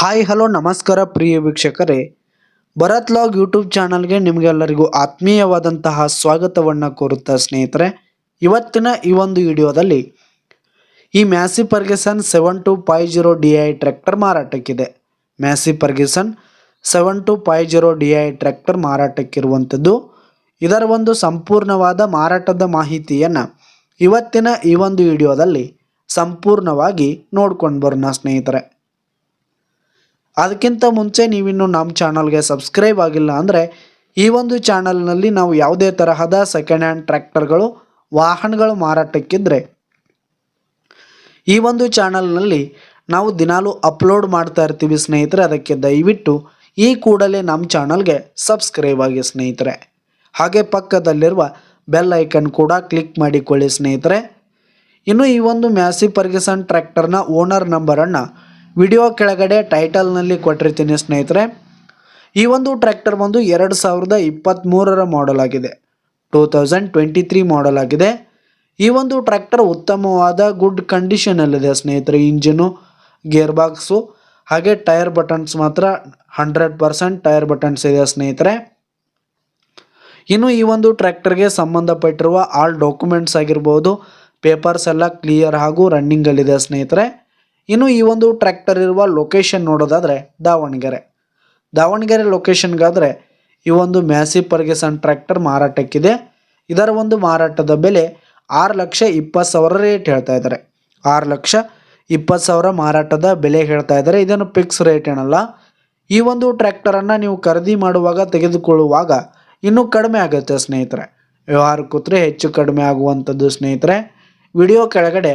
Hi, hello, ನಮಸ್ಕಾರ ಪ್ರಿಯ ವೀಕ್ಷಕರೇ. Bharat log YouTube ಚಾನಲ್ಗೆ ನಿಮಗೆಲ್ಲರಿಗೂ ಆತ್ಮೀಯವಾದಂತಹ ಸ್ವಾಗತವನ್ನು ಕೋರುತ್ತಾ ಸ್ನೇಹಿತರೆ. ಇವತ್ತಿನ ಈ ಒಂದು ವಿಡಿಯೋದಲ್ಲಿ ಈ Massey Ferguson seven two five zero D I tractor ಮಾರಾಟಕ್ಕಿದೆ. Massey Ferguson seven two five zero D I tractor ಮಾರಾಟಕ್ಕಿರುವಂಥದ್ದು. ಇದರ ಒಂದು ಸಂಪೂರ್ಣವಾದ ಮಾರಾಟದ ಮಾಹಿತಿಯನ್ನು ಇವತ್ತಿನ ಈ ಒಂದು ವಿಡಿಯೋದಲ್ಲಿ ಸಂಪೂರ್ಣವಾಗಿ ನೋಡ್ಕೊಂಡು ಬರೋಣ ಸ್ನೇಹಿತರೆ. ಅದಕ್ಕಿಂತ ಮುಂಚೆ ನೀವಿನ್ನು ನಮ್ಮ ಚಾನಲ್ಗೆ ಸಬ್ಸ್ಕ್ರೈಬ್ ಆಗಿಲ್ಲ ಅಂದರೆ ಈ ಒಂದು ಚಾನಲ್ನಲ್ಲಿ ನಾವು ಯಾವುದೇ ತರಹದ ಸೆಕೆಂಡ್ ಹ್ಯಾಂಡ್ ಟ್ರ್ಯಾಕ್ಟರ್ಗಳು, ವಾಹನಗಳು ಮಾರಾಟಕ್ಕಿದ್ದರೆ ಈ ಒಂದು ಚಾನಲ್ನಲ್ಲಿ ನಾವು ದಿನಾಲೂ ಅಪ್ಲೋಡ್ ಮಾಡ್ತಾ ಇರ್ತೀವಿ ಸ್ನೇಹಿತರೆ, ಅದಕ್ಕೆ ದಯವಿಟ್ಟು ಈ ಕೂಡಲೇ ನಮ್ಮ ಚಾನಲ್ಗೆ ಸಬ್ಸ್ಕ್ರೈಬ್ ಆಗಿ ಸ್ನೇಹಿತರೆ. ಹಾಗೆ ಪಕ್ಕದಲ್ಲಿರುವ ಬೆಲ್ ಐಕನ್ ಕೂಡ ಕ್ಲಿಕ್ ಮಾಡಿಕೊಳ್ಳಿ ಸ್ನೇಹಿತರೆ. ಇನ್ನು ಈ ಒಂದು ಮ್ಯಾಸಿ ಫರ್ಗಿಸನ್ ಟ್ರ್ಯಾಕ್ಟರ್ನ ಓನರ್ ನಂಬರನ್ನು ವಿಡಿಯೋ ಕೆಳಗಡೆ ಟೈಟಲ್ನಲ್ಲಿ ಕೊಟ್ಟಿರ್ತೀನಿ ಸ್ನೇಹಿತರೆ. ಈ ಒಂದು ಟ್ರ್ಯಾಕ್ಟರ್ ಬಂದು ಎರಡು ಸಾವಿರದ ಇಪ್ಪತ್ತ್ಮೂರರ ಮಾಡೆಲ್ ಆಗಿದೆ. Two thousand twenty three model ಆಗಿದೆ. ಈ ಒಂದು ಟ್ರ್ಯಾಕ್ಟರ್ ಉತ್ತಮವಾದ ಗುಡ್ ಕಂಡೀಷನಲ್ಲಿದೆ ಸ್ನೇಹಿತರೆ. ಇಂಜಿನು ಗೇರ್ ಬಾಕ್ಸು ಹಾಗೆ ಟೈರ್ ಬಟನ್ಸ್ ಮಾತ್ರ ಹಂಡ್ರೆಡ್ ಪರ್ಸೆಂಟ್ ಟೈರ್ ಬಟನ್ಸ್ ಇದೆ ಸ್ನೇಹಿತರೆ. ಇನ್ನು ಈ ಒಂದು ಟ್ರ್ಯಾಕ್ಟರ್ಗೆ ಸಂಬಂಧಪಟ್ಟಿರುವ ಆಲ್ ಡಾಕ್ಯುಮೆಂಟ್ಸ್ ಆಗಿರ್ಬೋದು ಪೇಪರ್ಸ್ ಎಲ್ಲ ಕ್ಲಿಯರ್ ಹಾಗೂ ರನ್ನಿಂಗಲ್ಲಿದೆ ಸ್ನೇಹಿತರೆ. ಇನ್ನು ಈ ಒಂದು ಟ್ರ್ಯಾಕ್ಟರ್ ಇರುವ ಲೊಕೇಶನ್ ನೋಡೋದಾದರೆ ದಾವಣಗೆರೆ. ದಾವಣಗೆರೆ ಲೊಕೇಶನ್ಗಾದರೆ ಈ ಒಂದು ಮ್ಯಾಸಿ ಪರ್ಗೆಸನ್ ಟ್ರ್ಯಾಕ್ಟರ್ ಮಾರಾಟಕ್ಕಿದೆ. ಇದರ ಒಂದು ಮಾರಾಟದ ಬೆಲೆ ಆರು ಲಕ್ಷ ಇಪ್ಪತ್ತು ಸಾವಿರ ರೇಟ್ ಹೇಳ್ತಾ ಇದ್ದಾರೆ. ಆರು ಲಕ್ಷ ಇಪ್ಪತ್ತು ಸಾವಿರ ಮಾರಾಟದ ಬೆಲೆ ಹೇಳ್ತಾ ಇದ್ದಾರೆ. ಇದನ್ನು ಫಿಕ್ಸ್ ರೇಟ್ ಏನಲ್ಲ. ಈ ಒಂದು ಟ್ರ್ಯಾಕ್ಟರನ್ನು ನೀವು ಖರೀದಿ ಮಾಡುವಾಗ ತೆಗೆದುಕೊಳ್ಳುವಾಗ ಇನ್ನೂ ಕಡಿಮೆ ಆಗುತ್ತೆ ಸ್ನೇಹಿತರೆ. ವ್ಯವಹಾರ ಕೂತ್ರೆ ಹೆಚ್ಚು ಕಡಿಮೆ ಆಗುವಂಥದ್ದು ಸ್ನೇಹಿತರೆ. ವಿಡಿಯೋ ಕೆಳಗಡೆ